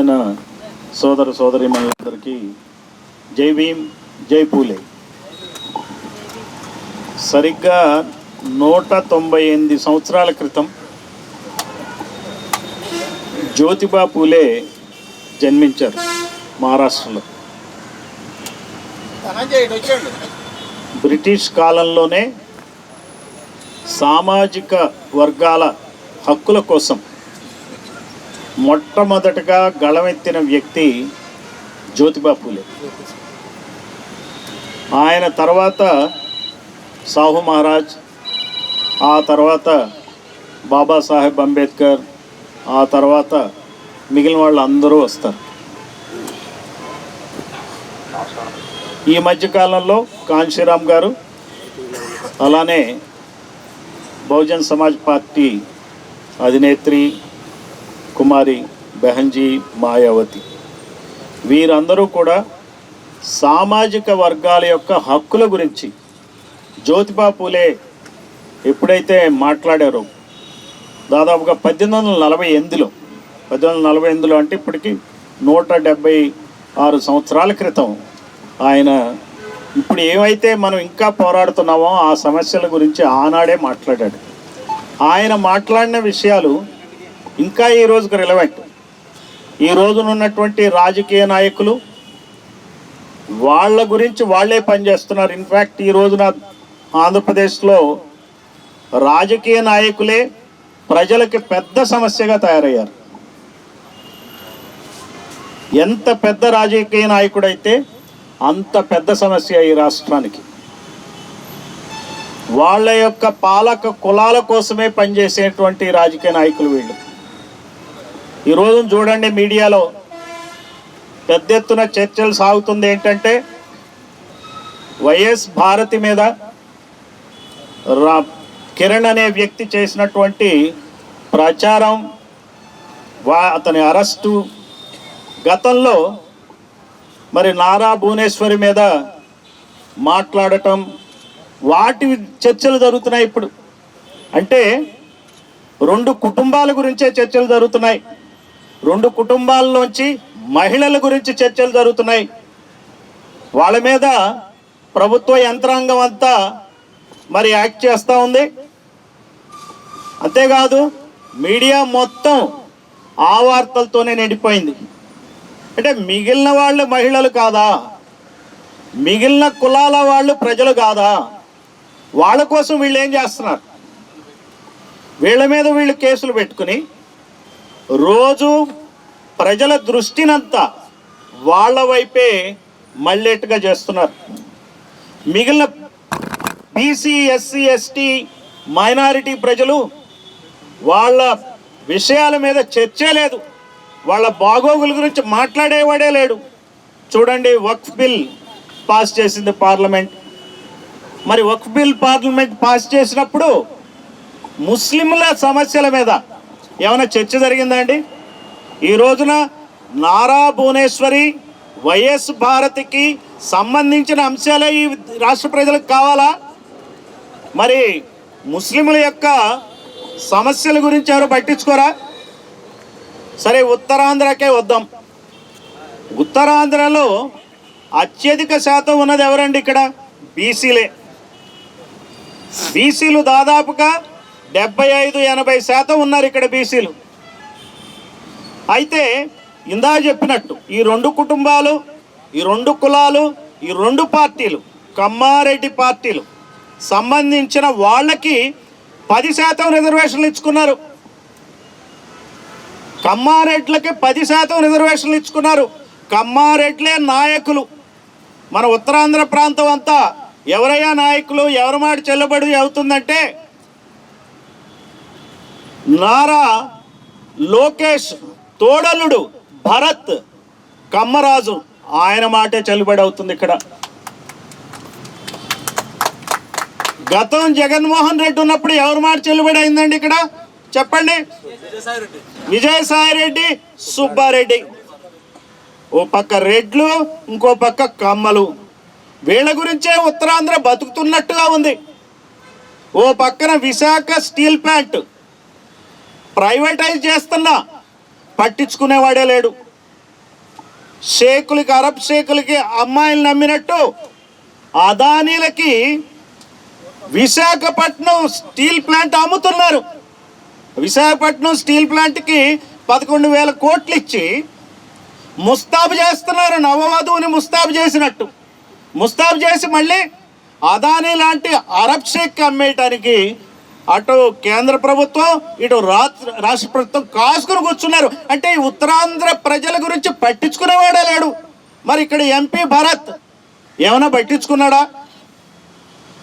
బహుజన సోదర సోదరిమణులందరికీ జై భీమ్ జై పూలే. సరిగ్గా నూట తొంభై ఎనిమిది సంవత్సరాల క్రితం జ్యోతిబా పూలే జన్మించారు మహారాష్ట్రలో. బ్రిటిష్ కాలంలోనే సామాజిక వర్గాల హక్కుల కోసం మొట్టమొదటగా గళమెత్తిన వ్యక్తి జ్యోతిబా పూలే. ఆయన తర్వాత సాహు మహారాజ్ ఆ తర్వాత బాబాసాహెబ్ అంబేద్కర్ ఆ తర్వాత మిగిలిన వాళ్ళు అందరూ వస్తారు. ఈ మధ్యకాలంలో కాంశీరామ్ గారు అలానే బహుజన్ సమాజ్ పార్టీ అధినేత్రి కుమారి బెహంజీ మాయావతి. వీరందరూ కూడా సామాజిక వర్గాల యొక్క హక్కుల గురించి జ్యోతిబా పూలే ఎప్పుడైతే మాట్లాడారో దాదాపుగా పద్దెనిమిది వందల నలభై ఎనిమిదిలో పద్దెనిమిది వందల నలభై ఎనిమిదిలో అంటే ఇప్పటికీ నూట డెబ్బై ఆరు సంవత్సరాల క్రితం ఆయన ఇప్పుడు ఏమైతే మనం ఇంకా పోరాడుతున్నామో ఆ సమస్యల గురించి ఆనాడే మాట్లాడాడు. ఆయన మాట్లాడిన విషయాలు ఇంకా ఈ రోజుకు రిలవెంట్ ఈ రోజునున్నటువంటి రాజకీయ నాయకులు వాళ్ళ గురించి వాళ్ళే పనిచేస్తున్నారు. ఇన్ఫ్యాక్ట్ ఈ రోజున ఆంధ్రప్రదేశ్లో రాజకీయ నాయకులే ప్రజలకి పెద్ద సమస్యగా తయారయ్యారు. ఎంత పెద్ద రాజకీయ నాయకుడైతే అంత పెద్ద సమస్య ఈ రాష్ట్రానికి. వాళ్ళ యొక్క పాలక కులాల కోసమే పనిచేసేటువంటి రాజకీయ నాయకులు వీళ్ళు. ఈరోజు చూడండి మీడియాలో పెద్ద ఎత్తున చర్చలు సాగుతుంది ఏంటంటే వైఎస్ భారతి మీద రా కిరణ్ అనే వ్యక్తి చేసినటువంటి ప్రచారం వా అతని అరెస్టు గతంలో మరి నారా భువనేశ్వరి మీద మాట్లాడటం వాటి చర్చలు జరుగుతున్నాయి ఇప్పుడు. అంటే రెండు కుటుంబాల గురించే చర్చలు జరుగుతున్నాయి. రెండు కుటుంబాల్లోంచి మహిళల గురించి చర్చలు జరుగుతున్నాయి. వాళ్ళ మీద ప్రభుత్వ యంత్రాంగం అంతా మరి యాక్ట్ చేస్తూ ఉంది. అంతేకాదు మీడియా మొత్తం ఆ వార్తలతోనే నిండిపోయింది. అంటే మిగిలిన వాళ్ళు మహిళలు కాదా? మిగిలిన కులాల వాళ్ళు ప్రజలు కాదా? వాళ్ళ కోసం వీళ్ళు ఏం చేస్తున్నారు? వీళ్ళ మీద వీళ్ళు కేసులు పెట్టుకుని రోజు ప్రజల దృష్టినంతా వాళ్ళ వైపే మళ్ళేట్టుగా చేస్తున్నారు. మిగిలిన బీసీ ఎస్సీ ఎస్టీ మైనారిటీ ప్రజలు వాళ్ళ విషయాల మీద చర్చే లేదు. వాళ్ళ బాగోగుల గురించి మాట్లాడేవాడే లేడు. చూడండి వక్ఫ్ బిల్ పాస్ చేసింది పార్లమెంట్. మరి వక్ఫ్ బిల్ పార్లమెంట్ పాస్ చేసినప్పుడు ముస్లింల సమస్యల మీద ఏమైనా చర్చ జరిగిందా అండి? ఈ రోజున నారా భువనేశ్వరి వైఎస్ భారతికి సంబంధించిన అంశాలే ఈ రాష్ట్ర ప్రజలకు కావాలా? మరి ముస్లింల యొక్క సమస్యల గురించి ఎవరు పట్టించుకోరా? సరే ఉత్తరాంధ్రకే వద్దాం. ఉత్తరాంధ్రలో అత్యధిక శాతం ఉన్నది ఎవరండి ఇక్కడ? బీసీలే. బీసీలు దాదాపుగా డెబ్బై ఐదు ఎనభై శాతం ఉన్నారు ఇక్కడ బీసీలు. అయితే ఇందా చెప్పినట్టు ఈ రెండు కుటుంబాలు ఈ రెండు కులాలు ఈ రెండు పార్టీలు కమ్మారెడ్డి పార్టీలు సంబంధించిన వాళ్ళకి పది శాతం రిజర్వేషన్లు ఇచ్చుకున్నారు. కమ్మారెడ్లకి పది శాతం రిజర్వేషన్లు ఇచ్చుకున్నారు. కమ్మారెడ్లే నాయకులు. మన ఉత్తరాంధ్ర ప్రాంతం అంతా ఎవరయ్యా నాయకులు? ఎవరి మాట చెల్లబడి అవుతుందంటే నారా లోకేష్ తోడలుడు భరత్ కమ్మరాజు. ఆయన మాటే చెల్లుబడి అవుతుంది ఇక్కడ. గతం జగన్మోహన్ రెడ్డి ఉన్నప్పుడు ఎవరి మాట చెల్లుబడి అయిందండి ఇక్కడ? చెప్పండి. విజయసాయి రెడ్డి సుబ్బారెడ్డి. ఓ పక్క రెడ్లు ఇంకో పక్క కమ్మలు. వీళ్ళ గురించే ఉత్తరాంధ్ర బతుకుతున్నట్టుగా ఉంది. ఓ పక్కన విశాఖ స్టీల్ ప్లాంట్. ప్రైవేటైజ్ చేస్తున్నా. పట్టించుకునేవాడే లేడు. షేకులకి అరబ్ షేకులకి అమ్మాయిలు నమ్మినట్టు అదానీలకి విశాఖపట్నం స్టీల్ ప్లాంట్ అమ్ముతున్నారు. విశాఖపట్నం స్టీల్ ప్లాంట్కి పదకొండు వేల కోట్లు ఇచ్చి ముస్తాబు చేస్తున్నారు. నవవధువుని ముస్తాబు చేసినట్టు. ముస్తాబు చేసి మళ్ళీ అదానీ లాంటి అరబ్ షేక్ అమ్మేయటానికి అటు కేంద్ర ప్రభుత్వం ఇటు రాష్ట్ర రాష్ట్ర ప్రభుత్వం కాసుకుని కూర్చున్నారు. అంటే ఈ ఉత్తరాంధ్ర ప్రజల గురించి పట్టించుకునేవాడే లేడు. మరి ఇక్కడ ఎంపీ భరత్ ఏమైనా పట్టించుకున్నాడా?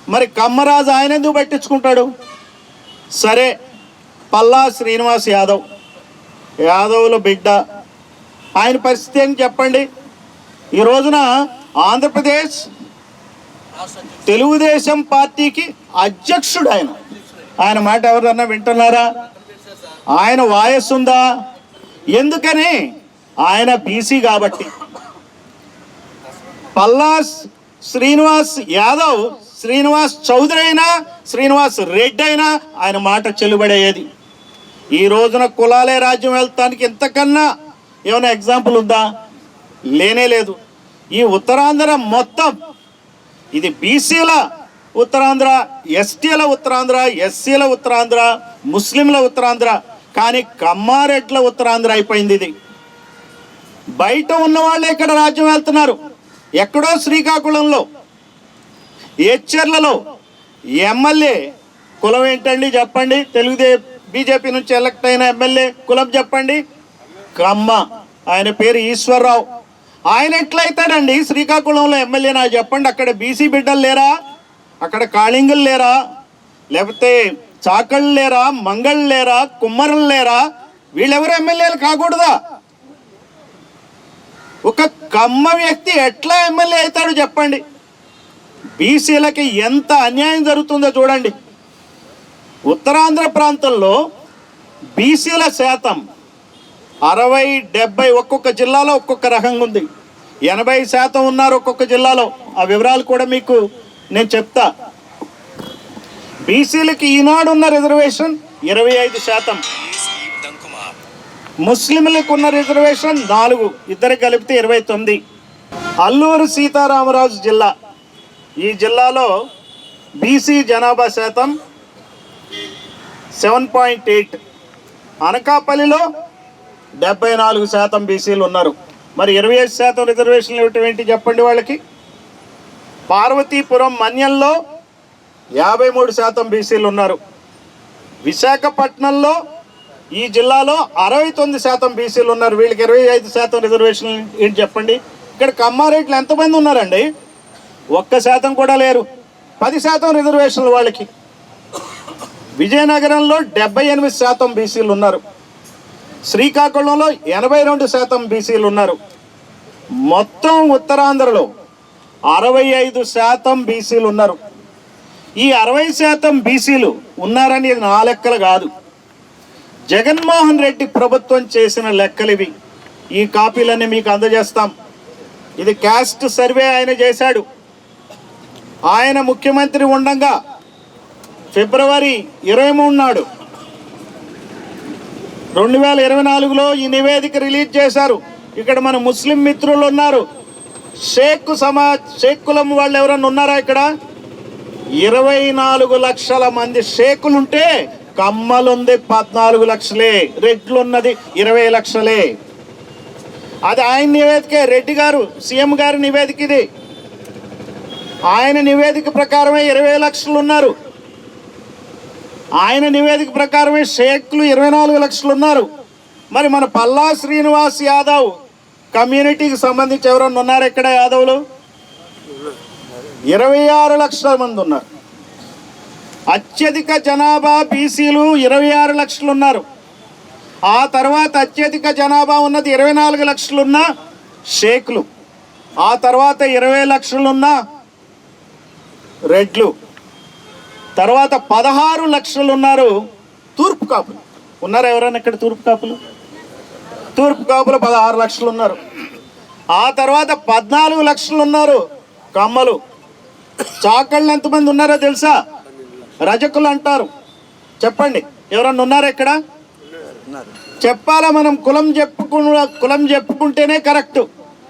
మరి కమ్మరాజు ఆయన ఎందుకు పట్టించుకుంటాడు? సరే పల్లా శ్రీనివాస్ యాదవ్. యాదవుల బిడ్డ. ఆయన పరిస్థితి ఏం చెప్పండి? ఈ రోజున ఆంధ్రప్రదేశ్ తెలుగుదేశం పార్టీకి అధ్యక్షుడు ఆయన. ఆయన మాట ఎవరన్నా వింటున్నారా? ఆయన వాయస్సు ఉందా ఎందుకని? ఆయన బీసీ కాబట్టి. పల్లాస్ శ్రీనివాస్ యాదవ్ శ్రీనివాస్ చౌదరి అయినా శ్రీనివాస్ రెడ్డి అయినా ఆయన మాట చెలుబడేది. ఈ రోజున కులాలే రాజ్యం వెళ్తానికి ఇంతకన్నా ఏమైనా ఎగ్జాంపుల్ ఉందా? లేనే లేదు. ఈ ఉత్తరాంధ్ర మొత్తం ఇది బీసీల ఉత్తరాంధ్ర ఎస్టీల ఉత్తరాంధ్ర ఎస్సీల ఉత్తరాంధ్ర ముస్లింల ఉత్తరాంధ్ర కానీ కమ్మారెడ్ల ఉత్తరాంధ్ర అయిపోయింది ఇది. బయట ఉన్న వాళ్ళే ఇక్కడ రాజ్యం వెళ్తున్నారు ఎక్కడో శ్రీకాకుళంలో ఏచర్లలో ఎమ్మెల్యే కులం ఏంటండి చెప్పండి? తెలుగుదే బీజేపీ నుంచి ఎలక్ట్ అయిన ఎమ్మెల్యే కులం చెప్పండి? కమ్మ. ఆయన పేరు ఈశ్వరరావు. ఆయన ఎట్లయితాడండి? శ్రీకాకుళంలో ఎమ్మెల్యే నాకు చెప్పండి. అక్కడ బీసీ బిడ్డలు లేరా? అక్కడ కాళింగులు లేరా? లేకపోతే చాకళ్ళు లేరా? మంగళ్ళు లేరా? కుమ్మరులు లేరా? వీళ్ళెవరు ఎమ్మెల్యేలు కాకూడదా? ఒక కమ్మ వ్యక్తి ఎట్లా ఎమ్మెల్యే అవుతాడు చెప్పండి. బీసీలకి ఎంత అన్యాయం జరుగుతుందో చూడండి. ఉత్తరాంధ్ర ప్రాంతంలో బీసీల శాతం అరవై డెబ్బై ఒక్కొక్క జిల్లాలో ఒక్కొక్క రకంగా ఉంది. ఎనభై శాతం ఉన్నారు ఒక్కొక్క జిల్లాలో. ఆ వివరాలు కూడా మీకు నేను చెప్తా. బీసీలకి ఈనాడు ఉన్న రిజర్వేషన్ ఇరవై ఐదు శాతం. ముస్లింలకు ఉన్న రిజర్వేషన్ నాలుగు ఇద్దరు కలిపితే ఇరవై తొమ్మిది. అల్లూరు సీతారామరాజు జిల్లా. ఈ జిల్లాలో బీసీ జనాభా శాతం సెవెన్ పాయింట్ ఎయిట్. అనకాపల్లిలో డెబ్బై నాలుగు శాతం బీసీలు ఉన్నారు. మరి ఇరవై ఐదు శాతం రిజర్వేషన్లు ఇవ్వటం ఏంటి చెప్పండి వాళ్ళకి? పార్వతీపురం మన్యంలో యాభై మూడు శాతం బీసీలు ఉన్నారు. విశాఖపట్నంలో ఈ జిల్లాలో అరవై తొమ్మిది శాతం బీసీలు ఉన్నారు. వీళ్ళకి ఇరవై ఐదు శాతం రిజర్వేషన్లు ఏంటి చెప్పండి? ఇక్కడ కమ్మారెడ్లు ఎంతమంది ఉన్నారండి? ఒక్క శాతం కూడా లేరు. పది శాతం రిజర్వేషన్లు వాళ్ళకి. విజయనగరంలో డెబ్బై ఎనిమిది శాతం బీసీలు ఉన్నారు. శ్రీకాకుళంలో ఎనభై రెండు శాతం బీసీలు ఉన్నారు. మొత్తం ఉత్తరాంధ్రలో అరవై ఐదు శాతం బీసీలు ఉన్నారు. ఈ అరవై శాతం బీసీలు ఉన్నారని నా లెక్కలు కాదు. జగన్మోహన్ రెడ్డి ప్రభుత్వం చేసిన లెక్కలు ఇవి. ఈ కాపీలన్నీ మీకు అందజేస్తాం. ఇది క్యాస్ట్ సర్వే ఆయన చేశాడు. ఆయన ముఖ్యమంత్రి ఉండంగా ఫిబ్రవరి ఇరవై మూడు నాడు రెండు వేల ఇరవై నాలుగులో ఈ నివేదిక రిలీజ్ చేశారు. ఇక్కడ మన ముస్లిం మిత్రులు ఉన్నారు. షేక్ సమా షేక్ కులం వాళ్ళు ఎవరన్నా ఉన్నారా ఇక్కడ? ఇరవై నాలుగు లక్షల మంది షేకులుంటే కమ్మలుంది పద్నాలుగు లక్షలే రెడ్లున్నది ఇరవై లక్షలే. అది ఆయన నివేదికే రెడ్డి గారు సీఎం గారి నివేదిక ఇది. ఆయన నివేదిక ప్రకారమే ఇరవై లక్షలు ఉన్నారు ఆయన నివేదిక ప్రకారమే షేక్లు ఇరవై నాలుగు లక్షలు ఉన్నారు మరి మన పల్లా శ్రీనివాస్ యాదవ్ కమ్యూనిటీకి సంబంధించి ఎవరన్నా ఉన్నారు ఇక్కడ యాదవులు? ఇరవై ఆరు లక్షల మంది ఉన్నారు. అత్యధిక జనాభా బీసీలు ఇరవై ఆరు లక్షలు ఉన్నారు. ఆ తర్వాత అత్యధిక జనాభా ఉన్నది ఇరవై నాలుగు లక్షలున్న షేక్లు. ఆ తర్వాత ఇరవై లక్షలున్న రెడ్లు. తర్వాత పదహారు లక్షలు ఉన్నారు తూర్పు కాపులు. ఉన్నారు ఎవరైనా ఇక్కడ తూర్పు కాపులు? తూర్పు కాపులు పదహారు లక్షలు ఉన్నారు ఆ తర్వాత పద్నాలుగు లక్షలు ఉన్నారు కమ్మలు. చాకళ్ళు ఎంతమంది ఉన్నారో తెలుసా? రజకులు అంటారు. చెప్పండి ఎవరన్నా ఉన్నారా ఇక్కడ? చెప్పాలా మనం? కులం చెప్పుకు కులం చెప్పుకుంటేనే కరెక్ట్.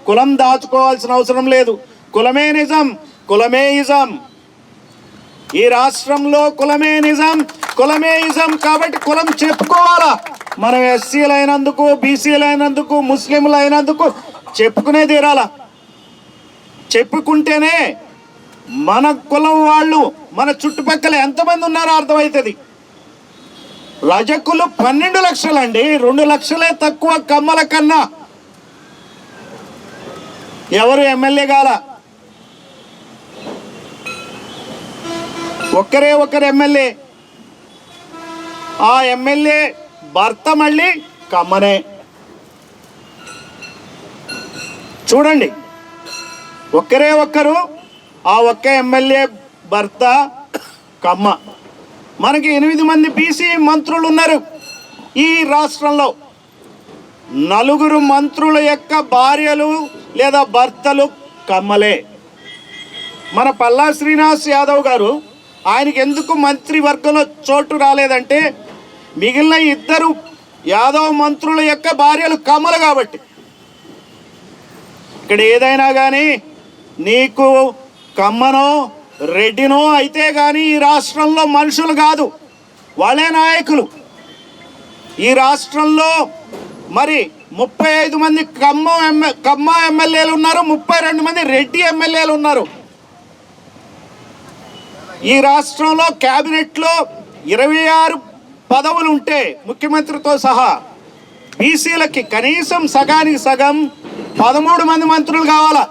కులం దాచుకోవాల్సిన అవసరం లేదు. కులమే నిజం కులమే నిజం ఈ రాష్ట్రంలో కులమే నిజం కులమే ఇజం కాబట్టి కులం చెప్పుకోవాలా. మనం ఎస్సీలు అయినందుకు బీసీలు అయినందుకు ముస్లింలు అయినందుకు చెప్పుకునే తీరాల. చెప్పుకుంటేనే మన కులం వాళ్ళు మన చుట్టుపక్కల ఎంతమంది ఉన్నారో అర్థమవుతుంది. రజకులు పన్నెండు లక్షలండి రెండు లక్షలే తక్కువ కమ్మల కన్నా. ఎవరు ఎమ్మెల్యే కాల? ఒక్కరే ఒకరు ఎమ్మెల్యే. ఆ ఎమ్మెల్యే భర్త మళ్ళీ కమ్మనే. చూడండి ఒక్కరే ఒక్కరు ఆ ఒక్క ఎమ్మెల్యే భర్త కమ్మ. మనకి ఎనిమిది మంది బీసీ మంత్రులు ఉన్నారు ఈ రాష్ట్రంలో. నలుగురు మంత్రుల యొక్క భార్యలు లేదా భర్తలు కమ్మలే. మన పల్లా శ్రీనివాస్ యాదవ్ గారు ఆయనకి ఎందుకు మంత్రివర్గంలో చోటు రాలేదంటే మిగిలిన ఇద్దరు యాదవ మంత్రుల యొక్క భార్యలు కమలు కాబట్టి. ఇక్కడ ఏదైనా కానీ నీకు కమ్మనో రెడ్డినో అయితే కానీ ఈ రాష్ట్రంలో మనుషులు కాదు. వాళ్ళే నాయకులు. ఈ రాష్ట్రంలో మరి ముప్పై ఐదు మంది ఖమ్మం ఎమ్మె కమ్మ ఎమ్మెల్యేలు ఉన్నారు ముప్పై రెండు మంది రెడ్డి ఎమ్మెల్యేలు ఉన్నారు. ఈ రాష్ట్రంలో క్యాబినెట్లో ఇరవై ఆరు పదవులు ఉంటే ముఖ్యమంత్రితో సహా బీసీలకి కనీసం సగానికి సగం పదమూడు మంది మంత్రులు కావాలా?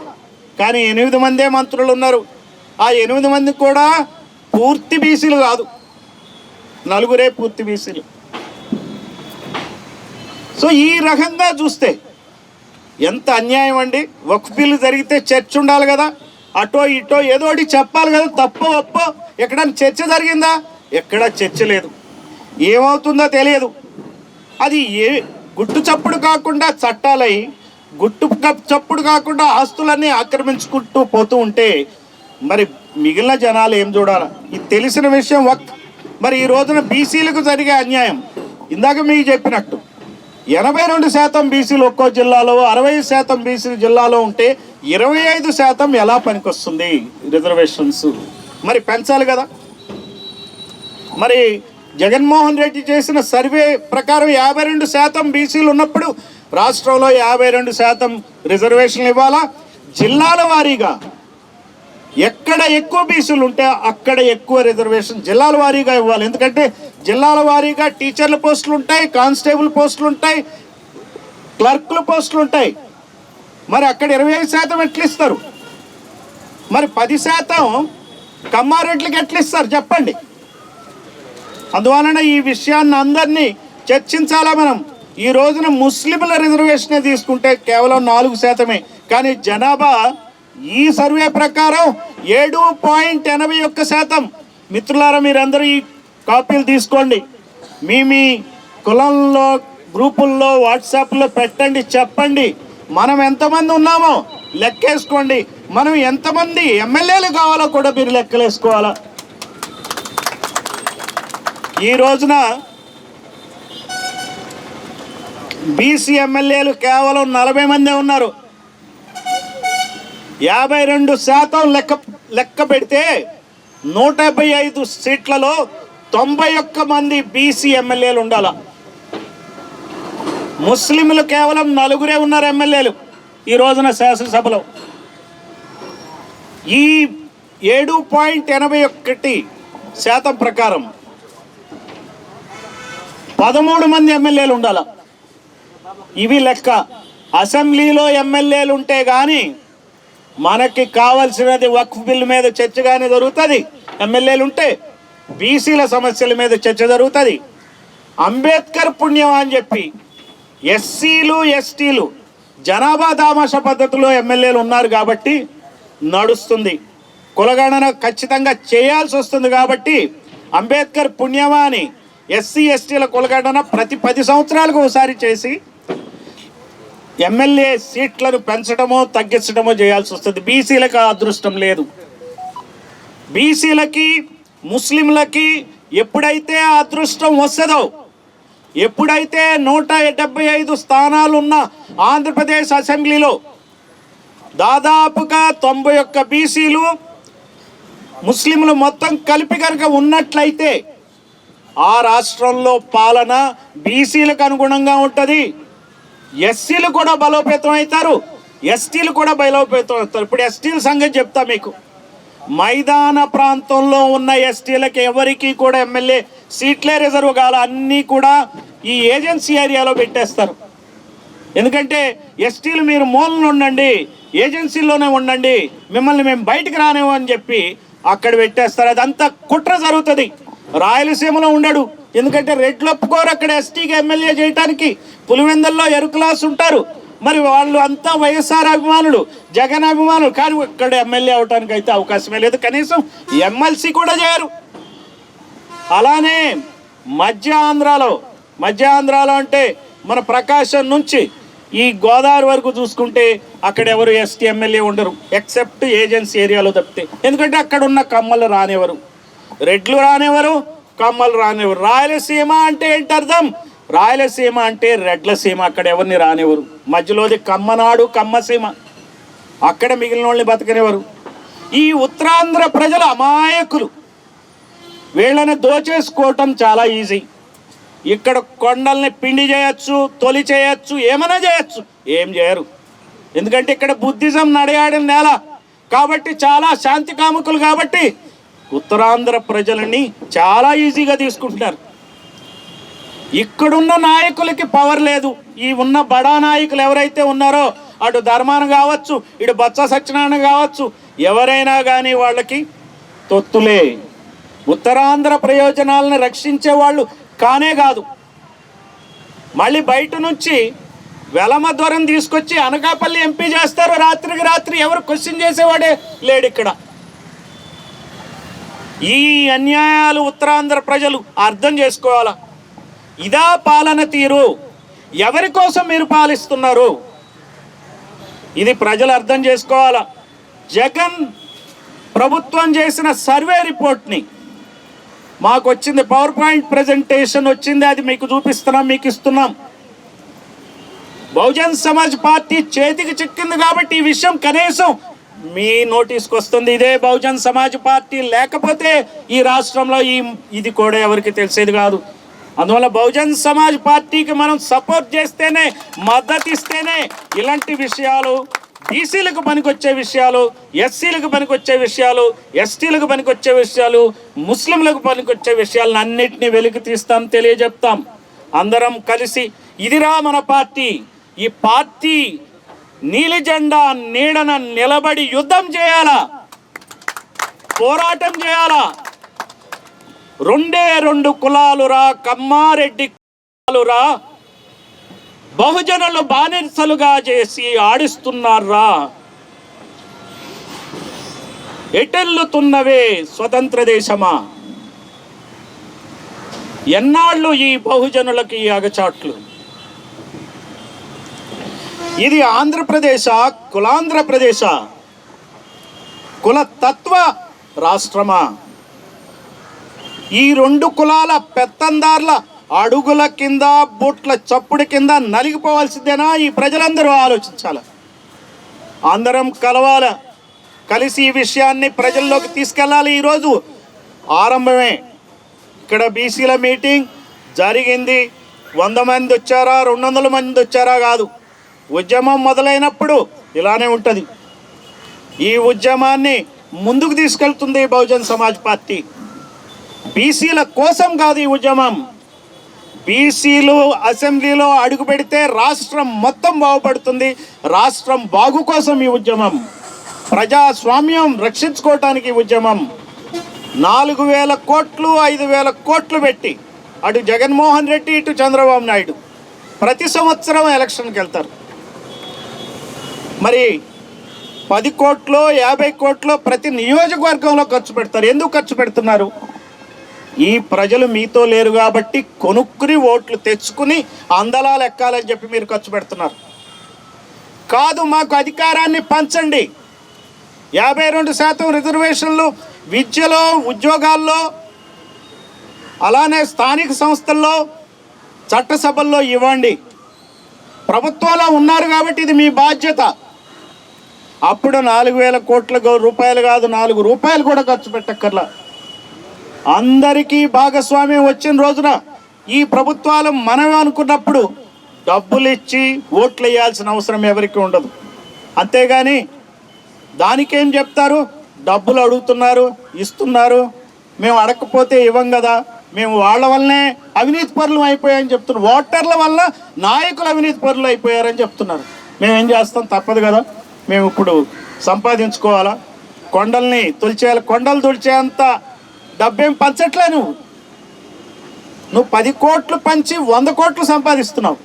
కానీ ఎనిమిది మందే మంత్రులు ఉన్నారు ఆ ఎనిమిది మంది కూడా పూర్తి బీసీలు కాదు. నలుగురే పూర్తి బీసీలు. సో ఈ రకంగా చూస్తే ఎంత అన్యాయం అండి? ఒక జరిగితే చర్చ ఉండాలి కదా. అటో ఇటో ఏదో ఒకటి చెప్పాలి కదా. తప్పో ఒప్పో. ఎక్కడైనా చర్చ జరిగిందా? ఎక్కడ చర్చ లేదు. ఏమవుతుందో తెలియదు. అది ఏ గుట్టు చప్పుడు కాకుండా చట్టాలై గుట్టు చప్పుడు కాకుండా ఆస్తులన్నీ ఆక్రమించుకుంటూ పోతూ ఉంటే మరి మిగిలిన జనాలు ఏం చూడాలి? ఇది తెలిసిన విషయం వక్. మరి ఈ రోజున బీసీలకు జరిగే అన్యాయం. ఇందాక మీకు చెప్పినట్టు ఎనభై రెండు శాతం బీసీలు ఒక్కో జిల్లాలో అరవై శాతం బీసీలు జిల్లాలో ఉంటే ఇరవై ఐదు శాతం ఎలా పనికొస్తుంది? రిజర్వేషన్స్. మరి పెంచాలి కదా. మరి జగన్మోహన్ రెడ్డి చేసిన సర్వే ప్రకారం యాభై రెండు శాతం బీసీలు ఉన్నప్పుడు రాష్ట్రంలో యాభై రెండు శాతం రిజర్వేషన్లు ఇవ్వాలా? జిల్లాల వారీగా ఎక్కడ ఎక్కువ బీసీలు ఉంటే అక్కడ ఎక్కువ రిజర్వేషన్ జిల్లాల వారీగా ఇవ్వాలి. ఎందుకంటే జిల్లాల వారీగా టీచర్ల పోస్టులు ఉంటాయి కానిస్టేబుల్ పోస్టులు ఉంటాయి క్లర్కుల పోస్టులు ఉంటాయి. మరి అక్కడ ఇరవై ఐదు శాతం ఎట్లా ఇస్తారు? మరి పది శాతం కమ్మారెడ్లకి ఎట్లా ఇస్తారు? చెప్పండి. అందువలన ఈ విషయాన్ని అందరినీ చర్చించాలా మనం? ఈ రోజున ముస్లింల రిజర్వేషన్ తీసుకుంటే కేవలం నాలుగు శాతమే. కానీ జనాభా ఈ సర్వే ప్రకారం ఏడు పాయింట్ ఎనభై ఒక్క శాతం. మిత్రులారా మీరందరూ ఈ కాపీలు తీసుకోండి. మీ మీ కులంలో గ్రూపుల్లో వాట్సాప్లో పెట్టండి చెప్పండి. మనం ఎంతమంది ఉన్నామో లెక్కేసుకోండి. మనం ఎంతమంది ఎమ్మెల్యేలు కావాలో కూడా మీరు లెక్కలేసుకోవాలా? ఈ రోజున బీసీ ఎమ్మెల్యేలు కేవలం నలభై మందే ఉన్నారు. యాభై రెండు శాతం లెక్క లెక్క పెడితే నూట డెబ్బై ఐదు సీట్లలో తొంభై ఒక్క మంది బీసీ ఎమ్మెల్యేలు ఉండాల. ముస్లింలు కేవలం నలుగురే ఉన్నారు ఎమ్మెల్యేలు ఈ రోజున శాసనసభలో. ఈ ఏడు పాయింట్ ఎనభై ఒకటి శాతం ప్రకారం పదమూడు మంది ఎమ్మెల్యేలు ఉండాల? ఇవి లెక్క. అసెంబ్లీలో ఎమ్మెల్యేలు ఉంటే కానీ మనకి కావాల్సినది వక్ఫ్ బిల్ మీద చర్చ కానీ జరుగుతుంది. ఎమ్మెల్యేలు ఉంటే బీసీల సమస్యల మీద చర్చ జరుగుతుంది. అంబేద్కర్ పుణ్యం అని చెప్పి ఎస్సీలు ఎస్టీలు జనాభా దామాష పద్ధతిలో ఎమ్మెల్యేలు ఉన్నారు కాబట్టి నడుస్తుంది. కులగణన ఖచ్చితంగా చేయాల్సి వస్తుంది కాబట్టి అంబేద్కర్ పుణ్యమా అని ఎస్సీ ఎస్టీల కులగడన ప్రతి పది సంవత్సరాలకు ఒకసారి చేసి ఎమ్మెల్యే సీట్లను పెంచడమో తగ్గించడమో చేయాల్సి వస్తుంది. బీసీలకు అదృష్టం లేదు. బీసీలకి ముస్లింలకి ఎప్పుడైతే అదృష్టం వస్తుందో ఎప్పుడైతే నూట డెబ్బై ఐదు స్థానాలున్న ఆంధ్రప్రదేశ్ అసెంబ్లీలో దాదాపుగా తొంభై ఒక్క బీసీలు ముస్లింలు మొత్తం కలిపి కనుక ఉన్నట్లయితే ఆ రాష్ట్రంలో పాలన బీసీలకు అనుగుణంగా ఉంటుంది. ఎస్సీలు కూడా బలోపేతం అవుతారు. ఎస్టీలు కూడా బలోపేతం అవుతారు. ఇప్పుడు ఎస్టీల సంగతి చెప్తా మీకు. మైదాన ప్రాంతంలో ఉన్న ఎస్టీలకు ఎవరికి కూడా ఎమ్మెల్యే సీట్లే రిజర్వ్ కాల అన్నీ కూడా ఈ ఏజెన్సీ ఏరియాలో పెట్టేస్తారు. ఎందుకంటే ఎస్టీలు మీరు మూలన ఉండండి ఏజెన్సీలోనే ఉండండి మిమ్మల్ని మేము బయటకు రానేమో అని చెప్పి అక్కడ పెట్టేస్తారు. అదంతా కుట్ర జరుగుతుంది. రాయలసీమలో ఉండడు. ఎందుకంటే రెడ్లు ఒప్పుకోరు అక్కడ ఎస్టీకి ఎమ్మెల్యే చేయటానికి పులివెందల్లో ఎరుకులాస్ ఉంటారు. మరి వాళ్ళు అంతా వైఎస్ఆర్ అభిమానులు జగన్ అభిమానులు. కానీ ఇక్కడ ఎమ్మెల్యే అవడానికి అయితే అవకాశమే లేదు. కనీసం ఎమ్మెల్సీ కూడా చేయరు. అలానే మధ్య ఆంధ్రాలో మధ్య ఆంధ్రాలో అంటే మన ప్రకాశం నుంచి ఈ గోదావరి వరకు చూసుకుంటే అక్కడ ఎవరు ఎస్టీ ఎమ్మెల్యే ఉండరు. ఎక్సెప్ట్ ఏజెన్సీ ఏరియాలో తప్పితే. ఎందుకంటే అక్కడ ఉన్న కమ్మలు రానివ్వరు. రెడ్లు రానివ్వరు కమ్మలు రానివ్వరు. రాయలసీమ అంటే ఏంటి అర్థం రాయలసీమ అంటే రెడ్ల సీమ అక్కడ ఎవరిని రానివ్వరు. మధ్యలోది కమ్మనాడు కమ్మసీమ. అక్కడ మిగిలిన వాళ్ళని బతకనివ్వరు. ఈ ఉత్తరాంధ్ర ప్రజల అమాయకులు. వీళ్ళని దోచేసుకోవటం చాలా ఈజీ. ఇక్కడ కొండల్ని పిండి చేయొచ్చు తొలి చేయొచ్చు ఏమైనా చేయొచ్చు. ఏం చేయరు. ఎందుకంటే ఇక్కడ బుద్ధిజం నడయాడిన నేల. కాబట్టి చాలా శాంతి కాముకులు కాబట్టి ఉత్తరాంధ్ర ప్రజలని చాలా ఈజీగా తీసుకుంటున్నారు. ఇక్కడున్న నాయకులకి పవర్ లేదు. ఈ ఉన్న బడా నాయకులు ఎవరైతే ఉన్నారో అటు ధర్మాన కావచ్చు ఇటు బొత్స సత్యనారాయణ కావచ్చు ఎవరైనా కానీ వాళ్ళకి తొత్తులే ఉత్తరాంధ్ర ప్రయోజనాలను రక్షించే వాళ్ళు కానే కాదు. మళ్ళీ బయట నుంచి వెలమ దూరం తీసుకొచ్చి అనకాపల్లి ఎంపీ చేస్తారు రాత్రికి రాత్రి ఎవరు క్వశ్చన్ చేసేవాడే లేడు ఇక్కడ. ఈ అన్యాయాలు ఉత్తరాంధ్ర ప్రజలు అర్థం చేసుకోవాలా? ఇదా పాలన తీరు. ఎవరి కోసం మీరు పాలిస్తున్నారు? ఇది ప్రజలు అర్థం చేసుకోవాలా? జగన్ ప్రభుత్వం చేసిన సర్వే రిపోర్ట్ని మాకు వచ్చింది పవర్ పాయింట్ ప్రజెంటేషన్ వచ్చింది అది మీకు చూపిస్తున్నాం మీకు ఇస్తున్నాం. బహుజన్ సమాజ్ పార్టీ చేతికి చిక్కింది కాబట్టి ఈ విషయం కనీసం మీ నోటీస్కి వస్తుంది. ఇదే బహుజన్ సమాజ్ పార్టీ. లేకపోతే ఈ రాష్ట్రంలో ఈ ఇది కూడా ఎవరికి తెలిసేది కాదు. అందువల్ల బహుజన్ సమాజ్ పార్టీకి మనం సపోర్ట్ చేస్తేనే మద్దతు ఇస్తేనే ఇలాంటి విషయాలు బీసీలకు పనికొచ్చే విషయాలు ఎస్సీలకు పనికొచ్చే విషయాలు ఎస్టీలకు పనికొచ్చే విషయాలు ముస్లింలకు పనికొచ్చే విషయాలను అన్నింటినీ వెలికి తీస్తాం తెలియజెప్తాం. అందరం కలిసి ఇదిరా మన పార్టీ. ఈ పార్టీ నీలి జెండా నీడన నిలబడి యుద్ధం చేయాలా? పోరాటం చేయాలా? రెండే రెండు కులాలురా కమ్మారెడ్డి కులాలురా బహుజనులు బానిసలుగా చేసి ఆడిస్తున్నారా? ఎటెల్లుతున్నవే స్వతంత్ర దేశమా? ఎన్నాళ్ళు ఈ బహుజనులకి ఈ అగచాట్లు? ఇది ఆంధ్రప్రదేశ కులాంధ్రప్రదేశ కులతత్వ రాష్ట్రమా? ఈ రెండు కులాల పెత్తందార్ల అడుగుల కింద బొట్ల చప్పుడు కింద నలిగిపోవాల్సిందేనా? ఈ ప్రజలందరూ ఆలోచించాలి. అందరం కలవాల. కలిసి ఈ విషయాన్ని ప్రజల్లోకి తీసుకెళ్ళాలి ఈరోజు. ఆరంభమే. ఇక్కడ బీసీల మీటింగ్ జరిగింది. వంద మంది వచ్చారా? రెండు వందల మంది వచ్చారా? కాదు. ఉద్యమం మొదలైనప్పుడు ఇలానే ఉంటుంది. ఈ ఉద్యమాన్ని ముందుకు తీసుకెళ్తుంది బహుజన్ సమాజ్ పార్టీ. బీసీల కోసం కాదు ఈ ఉద్యమం. బీసీలు అసెంబ్లీలో అడుగు పెడితే రాష్ట్రం మొత్తం బాగుపడుతుంది. రాష్ట్రం బాగు కోసం ఈ ఉద్యమం. ప్రజాస్వామ్యం రక్షించుకోవటానికి ఉద్యమం. నాలుగు వేల కోట్లు ఐదు వేల కోట్లు పెట్టి అటు జగన్మోహన్ రెడ్డి ఇటు చంద్రబాబు నాయుడు ప్రతి సంవత్సరం ఎలక్షన్కి వెళ్తారు. మరి పది కోట్లు యాభై కోట్లు ప్రతి నియోజకవర్గంలో ఖర్చు పెడతారు. ఎందుకు ఖర్చు పెడుతున్నారు? ఈ ప్రజలు మీతో లేరు కాబట్టి కొనుక్కుని ఓట్లు తెచ్చుకుని అందలాలు ఎక్కాలని చెప్పి మీరు ఖర్చు పెడుతున్నారు. కాదు మాకు అధికారాన్ని పంచండి. యాభై రెండు శాతం రిజర్వేషన్లు విద్యలో ఉద్యోగాల్లో అలానే స్థానిక సంస్థల్లో చట్టసభల్లో ఇవ్వండి. ప్రభుత్వంలో ఉన్నారు కాబట్టి ఇది మీ బాధ్యత. అప్పుడు నాలుగు వేల కోట్ల రూపాయలు కాదు నాలుగు రూపాయలు కూడా ఖర్చు పెట్టక్కర్లా. అందరికీ భాగస్వామ్యం వచ్చిన రోజున ఈ ప్రభుత్వాలు మనమే అనుకున్నప్పుడు డబ్బులు ఇచ్చి ఓట్లు వేయాల్సిన అవసరం ఎవరికి ఉండదు. అంతేగాని దానికేం చెప్తారు? డబ్బులు అడుగుతున్నారు ఇస్తున్నారు. మేము అడగకపోతే ఇవ్వం కదా. మేము వాళ్ళ వల్లనే అవినీతి పరులు అయిపోయాయని చెప్తున్నారు. ఓటర్ల వల్ల నాయకులు అవినీతి పరులు అయిపోయారని చెప్తున్నారు. మేమేం చేస్తాం? తప్పదు కదా. మేము ఇప్పుడు సంపాదించుకోవాలా? కొండల్ని తొలిచేయాలి కొండలు తుడిచేంత డబ్బేం పంచట్లే నువ్వు నువ్వు పది కోట్లు పంచి వంద కోట్లు సంపాదిస్తున్నావు.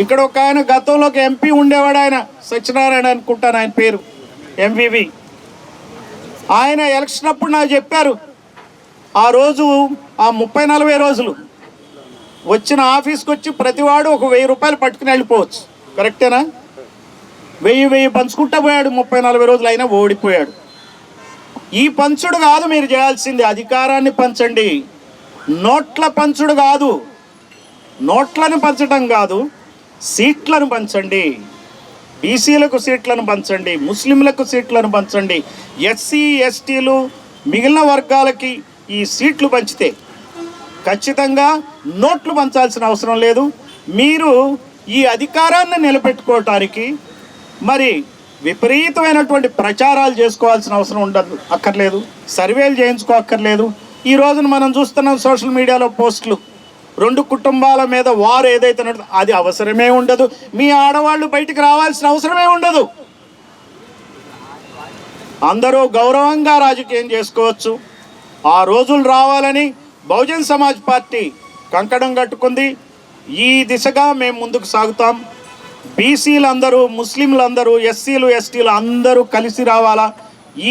ఇక్కడ ఒక ఆయన గతంలో ఒక ఎంపీ ఉండేవాడు ఆయన సత్యనారాయణ అనుకుంటాను ఆయన పేరు ఎంవివి. ఆయన ఎలక్షన్ అప్పుడు నాకు చెప్పారు ఆ రోజు ఆ ముప్పై నలభై రోజులు వచ్చిన ఆఫీస్కి వచ్చి ప్రతివాడు ఒక వెయ్యి రూపాయలు పట్టుకుని వెళ్ళిపోవచ్చు. కరెక్టేనా? వెయ్యి వెయ్యి పంచుకుంటా పోయాడు. ముప్పై నలభై రోజులు అయినా ఓడిపోయాడు. ఈ పంచుడు కాదు మీరు చేయాల్సింది. అధికారాన్ని పంచండి. నోట్ల పంచుడు కాదు. నోట్లను పంచడం కాదు. సీట్లను పంచండి. బీసీలకు సీట్లను పంచండి. ముస్లింలకు సీట్లను పంచండి. ఎస్సీ ఎస్టీలు మిగిలిన వర్గాలకి ఈ సీట్లు పంచితే ఖచ్చితంగా నోట్లు పంచాల్సిన అవసరం లేదు. మీరు ఈ అధికారాన్ని నిలబెట్టుకోవటానికి మరి విపరీతమైనటువంటి ప్రచారాలు చేసుకోవాల్సిన అవసరం ఉండదు అక్కర్లేదు సర్వేలు చేయించుకో అక్కర్లేదు ఈ రోజున మనం చూస్తున్నాం సోషల్ మీడియాలో పోస్టులు. రెండు కుటుంబాల మీద వారు ఏదైతే అది అవసరమే ఉండదు. మీ ఆడవాళ్ళు బయటికి రావాల్సిన అవసరమే ఉండదు. అందరూ గౌరవంగా రాజకీయం చేసుకోవచ్చు. ఆ రోజులు రావాలని బహుజన్ సమాజ్ పార్టీ కంకణం కట్టుకుంది. ఈ దిశగా మేము ముందుకు సాగుతాం. బీసీలు అందరూ ముస్లింలు అందరూ ఎస్సీలు ఎస్టీలు అందరూ కలిసి రావాలా?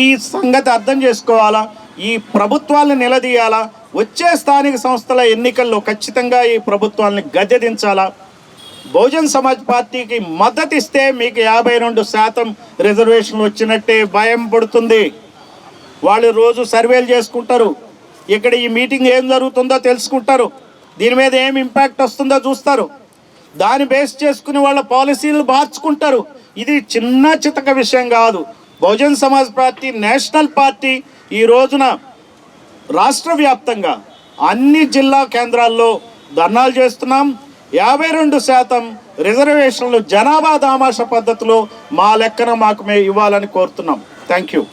ఈ సంగతి అర్థం చేసుకోవాలా? ఈ ప్రభుత్వాలను నిలదీయాలా? వచ్చే స్థానిక సంస్థల ఎన్నికల్లో ఖచ్చితంగా ఈ ప్రభుత్వాన్ని గద్దెదించాలా? బహుజన్ సమాజ్ పార్టీకి మద్దతు ఇస్తే మీకు యాభై రెండు శాతం రిజర్వేషన్లు వచ్చినట్టే భయం పడుతుంది. వాళ్ళు రోజు సర్వేలు చేసుకుంటారు. ఇక్కడ ఈ మీటింగ్ ఏం జరుగుతుందో తెలుసుకుంటారు. దీని మీద ఏం ఇంపాక్ట్ వస్తుందో చూస్తారు. దాన్ని బేస్ చేసుకుని వాళ్ళ పాలసీలు మార్చుకుంటారు. ఇది చిన్న చితక విషయం కాదు. Bahujan Samaj party national party ఈ రోజున రాష్ట్ర వ్యాప్తంగా అన్ని జిల్లా కేంద్రాల్లో ధర్నాలు చేస్తున్నాం. యాభై రెండు శాతం రిజర్వేషన్లు జనాభా దామాష పద్ధతిలో మా లెక్కన మాకు మేము ఇవ్వాలని కోరుతున్నాం. Thank you.